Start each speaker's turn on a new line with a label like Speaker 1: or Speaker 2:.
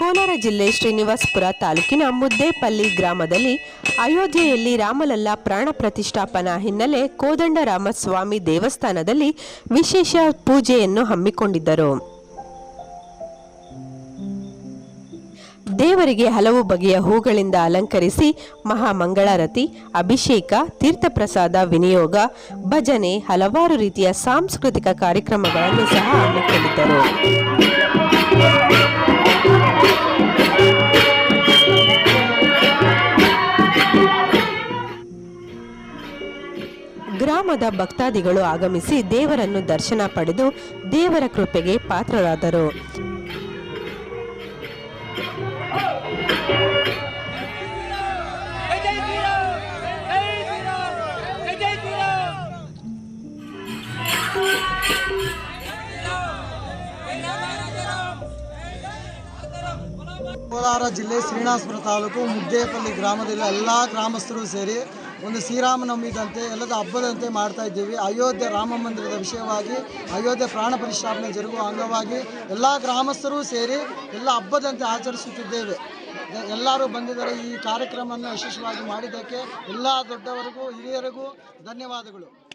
Speaker 1: ಕೋಲಾರ ಜಿಲ್ಲೆ ಶ್ರೀನಿವಾಸಪುರ ತಾಲೂಕಿನ ಮುದ್ದೇಪಲ್ಲಿ ಗ್ರಾಮದಲ್ಲಿ ಅಯೋಧ್ಯೆಯಲ್ಲಿ ರಾಮಲಲ್ಲ ಪ್ರಾಣ ಪ್ರತಿಷ್ಠಾಪನಾ ಹಿನ್ನೆಲೆ ಕೋದಂಡರಾಮಸ್ವಾಮಿ ದೇವಸ್ಥಾನದಲ್ಲಿ ವಿಶೇಷ ಪೂಜೆಯನ್ನು ಹಮ್ಮಿಕೊಂಡಿದ್ದರು. ದೇವರಿಗೆ ಹಲವು ಬಗೆಯ ಹೂಗಳಿಂದ ಅಲಂಕರಿಸಿ ಮಹಾಮಂಗಳಾರತಿ, ಅಭಿಷೇಕ, ತೀರ್ಥಪ್ರಸಾದ, ವಿನಿಯೋಗ, ಭಜನೆ, ಹಲವಾರು ರೀತಿಯ ಸಾಂಸ್ಕೃತಿಕ ಕಾರ್ಯಕ್ರಮಗಳನ್ನು ಸಹ ಹಮ್ಮಿಕೊಂಡಿದ್ದರು. ಗ್ರಾಮದ ಭಕ್ತಾದಿಗಳು ಆಗಮಿಸಿ ದೇವರನ್ನು ದರ್ಶನ ಪಡೆದು ದೇವರ ಕೃಪೆಗೆ ಪಾತ್ರರಾದರು.
Speaker 2: ಕೋಲಾರ ಜಿಲ್ಲೆ ಶ್ರೀನಿವಾಸಪುರ ತಾಲೂಕು ಮುದ್ದೇಪಲ್ಲಿ ಗ್ರಾಮದಲ್ಲಿ ಎಲ್ಲ ಗ್ರಾಮಸ್ಥರು ಸೇರಿ ಒಂದು ಶ್ರೀರಾಮನವಮಿದಂತೆ ಎಲ್ಲದ ಹಬ್ಬದಂತೆ ಮಾಡ್ತಾ ಇದ್ದೀವಿ. ಅಯೋಧ್ಯೆ ರಾಮ ಮಂದಿರದ ವಿಷಯವಾಗಿ, ಅಯೋಧ್ಯೆ ಪ್ರಾಣ ಪ್ರತಿಷ್ಠಾಪನೆ ಜರುಗುವ ಅಂಗವಾಗಿ ಎಲ್ಲ ಗ್ರಾಮಸ್ಥರು ಸೇರಿ ಎಲ್ಲ ಹಬ್ಬದಂತೆ ಆಚರಿಸುತ್ತಿದ್ದೇವೆ. ಎಲ್ಲರೂ ಬಂದಿದ್ದಾರೆ ಈ ಕಾರ್ಯಕ್ರಮವನ್ನು ಯಶಸ್ವಿಯಾಗಿ ಮಾಡಿದ್ದಕ್ಕೆ. ಎಲ್ಲ ದೊಡ್ಡವರಿಗೂ, ಹಿರಿಯರಿಗೂ ಧನ್ಯವಾದಗಳು.